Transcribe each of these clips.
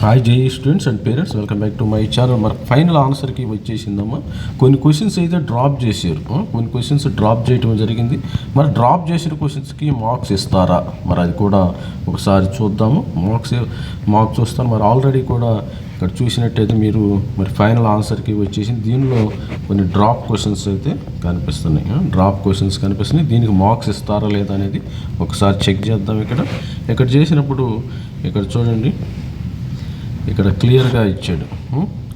Hi జై students and parents welcome back to my channel మరి final ఆన్సర్కి వచ్చేసిందమ్మా. కొన్ని క్వశ్చన్స్ అయితే డ్రాప్ చేశారు. కొన్ని క్వశ్చన్స్ డ్రాప్ చేయడం జరిగింది. మరి డ్రాప్ చేసిన క్వశ్చన్స్కి మార్క్స్ ఇస్తారా? మరి అది కూడా ఒకసారి చూద్దాము. మార్క్స్ మార్క్స్ వస్తాను. మరి ఆల్రెడీ కూడా ఇక్కడ చూసినట్టయితే మీరు మరి ఫైనల్ ఆన్సర్కి వచ్చేసింది. దీనిలో కొన్ని డ్రాప్ క్వశ్చన్స్ అయితే కనిపిస్తున్నాయి. డ్రాప్ క్వశ్చన్స్ కనిపిస్తున్నాయి. దీనికి మార్క్స్ ఇస్తారా లేదా అనేది ఒకసారి చెక్ చేద్దాం ఇక్కడ. ఇక్కడ చేసినప్పుడు ఇక్కడ చూడండి. ఇక్కడ క్లియర్గా ఇచ్చాడు.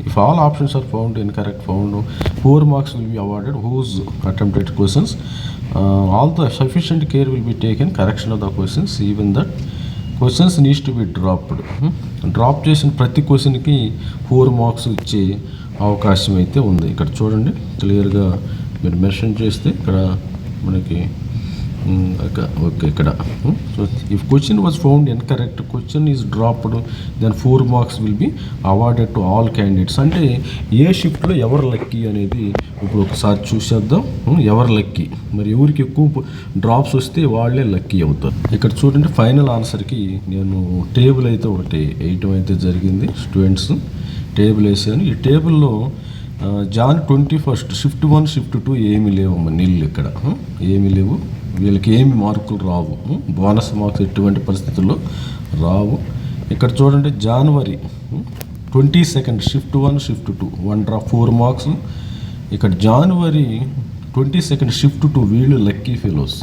If all options are found incorrect found four marks will be awarded whose attempted questions all the sufficient care will be taken correction of the questions even that questions needs to be dropped drop చేసిన ప్రతి క్వశ్చన్కి four marks ఇచ్చే అవకాశం అయితే ఉంది. ఇక్కడ చూడండి క్లియర్గా మీరు మెన్షన్ చేస్తే ఇక్కడ మనకి ఇక్కడ. So if question was found incorrect question is dropped then four marks will be awarded to all candidates అంటే ఏ షిఫ్ట్లో ఎవరు లక్కీ అనేది ఇప్పుడు ఒకసారి చూసేద్దాం. ఎవరు లక్కీ మరి ఎవరికి ఎక్కువ డ్రాప్స్ వస్తే వాళ్ళే లక్కీ అవుతారు. ఇక్కడ చూడండి ఫైనల్ ఆన్సర్కి నేను టేబుల్ అయితే ఒకటి వేయటం అయితే జరిగింది స్టూడెంట్స్ టేబుల్ వేసాను. ఈ టేబుల్లో Jan twenty first shift one shift two ఏమీ లేవు అమ్మ నీళ్ళు ఇక్కడ. ఏమీ లేవు. వీళ్ళకి ఏమి మార్కులు రావు. బోనస్ మార్క్స్ ఎటువంటి పరిస్థితుల్లో రావు. ఇక్కడ చూడండి January twenty second shift one shift two one drop four marks ఇక్కడ January twenty second shift two వీళ్ళు లక్కీ ఫెలోస్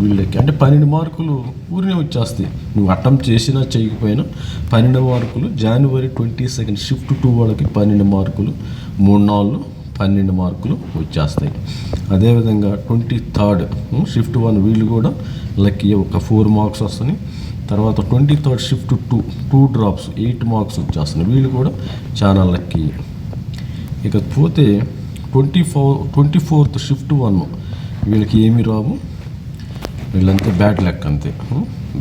వీళ్ళకి అంటే పన్నెండు మార్కులు ఊరినే వచ్చేస్తాయి. నువ్వు అటెంప్ట్ చేసినా చేయకపోయినా పన్నెండు మార్కులు January twenty second shift two వాళ్ళకి పన్నెండు మార్కులు మూడు నాలుగు పన్నెండు మార్కులు వచ్చేస్తాయి. అదేవిధంగా ట్వంటీ థర్డ్ షిఫ్ట్ వన్ వీళ్ళు కూడా లక్కీ ఒక ఫోర్ మార్క్స్ వస్తున్నాయి. తర్వాత twenty third shift two two drops eight marks వచ్చేస్తున్నాయి. వీళ్ళు కూడా చాలా లక్కీ. ఇక పోతే twenty four twenty fourth shift one వీళ్ళకి ఏమి రావు. వీళ్ళంతా బ్యాడ్ లెక్ అంతే.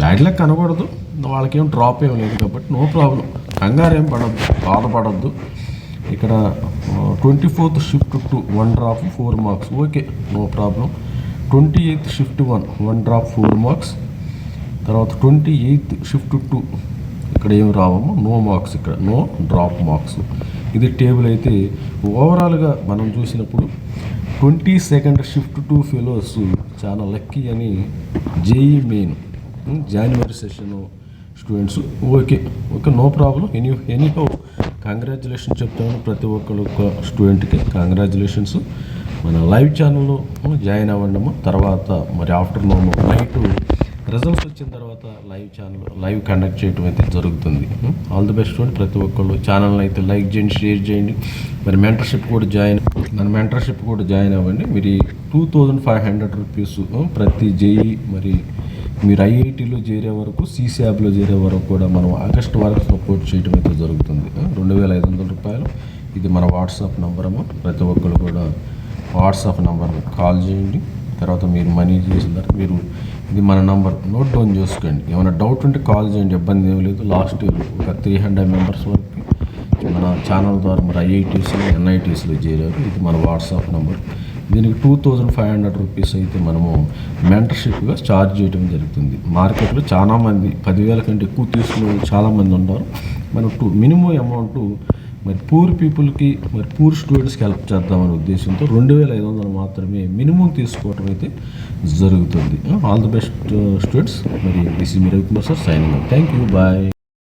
బ్యాడ్ లెక్ అనకూడదు. వాళ్ళకేం డ్రాప్ ఏం లేదు కాబట్టి నో ప్రాబ్లం కంగారు ఏం పడద్దు. బాధపడద్దు. ఇక్కడ twenty fourth shift two one drop four marks okay no problem twenty eighth shift one one drop four marks తర్వాత ట్వంటీ ఎయిత్ షిఫ్ట్ టూ ఇక్కడ ఏమి రావము? నో మార్క్స్ ఇక్కడ. నో డ్రాప్ మార్క్స్ ఇది టేబుల్ అయితే ఓవరాల్గా మనం చూసినప్పుడు twenty second shift two fellows చాలా లక్కీ అని JEE main January session students okay okay no problem any anyhow congratulation చెప్తాను ప్రతి ఒక్కరు స్టూడెంట్కి కంగ్రాచులేషన్స్ మన లైవ్ ఛానల్లో జాయిన్ అవ్వండము. తర్వాత మరి ఆఫ్టర్నూన్ నైట్ రిజల్ట్స్ వచ్చిన తర్వాత లైవ్ ఛానల్ లైవ్ కండక్ట్ చేయడం అయితే జరుగుతుంది. ఆల్ ది బెస్ట్ అండి. ప్రతి ఒక్కళ్ళు ఛానల్ని అయితే లైక్ చేయండి షేర్ చేయండి. మరి మెంటర్షిప్ కూడా జాయిన్ మన మెంటర్షిప్ కూడా జాయిన్ అవ్వండి. మీరు two thousand five hundred rupees ప్రతి జేఈ మరి మీరు ఐఐటీలో చేరే వరకు సీసీఆబ్లో చేరే వరకు కూడా మనం ఆగస్టు వరకు సపోర్ట్ చేయడం అయితే జరుగుతుంది. రెండు వేల ఐదు వందల రూపాయలు. ఇది మన వాట్సాప్ నంబర్ ప్రతి ఒక్కరు కూడా వాట్సాప్ నంబర్ కాల్ చేయండి. తర్వాత మీరు మనీ చేసిన తర్వాత మీరు ఇది మన నంబర్. నోట్ డౌన్ చేసుకోండి. ఏమైనా డౌట్ ఉంటే కాల్ చేయండి. ఇబ్బంది ఏం లేదు. లాస్ట్ ఇయర్ ఒక త్రీ హండ్రెడ్ మెంబర్స్ వరకు మన ఛానల్ ద్వారా మరి ఐఐటీస్లో ఎన్ఐటీస్లో చేరారు. ఇది మన వాట్సాప్ నంబర్. దీనికి two thousand five hundred rupees అయితే మనము మెంటర్షిప్గా ఛార్జ్ చేయడం జరుగుతుంది. మార్కెట్లో చాలామంది పదివేల కంటే ఎక్కువ తీసుకునే చాలామంది ఉంటారు మనం టూ మినిమం అమౌంట్ మరి పూర్ పీపుల్కి మరి పూర్ స్టూడెంట్స్కి హెల్ప్ చేద్దామనే ఉద్దేశంతో రెండు వేల ఐదు వందలు మాత్రమే మినిమం తీసుకోవడం అయితే జరుగుతుంది. All the best students. మరి this me Ravikumar sir signing thank you bye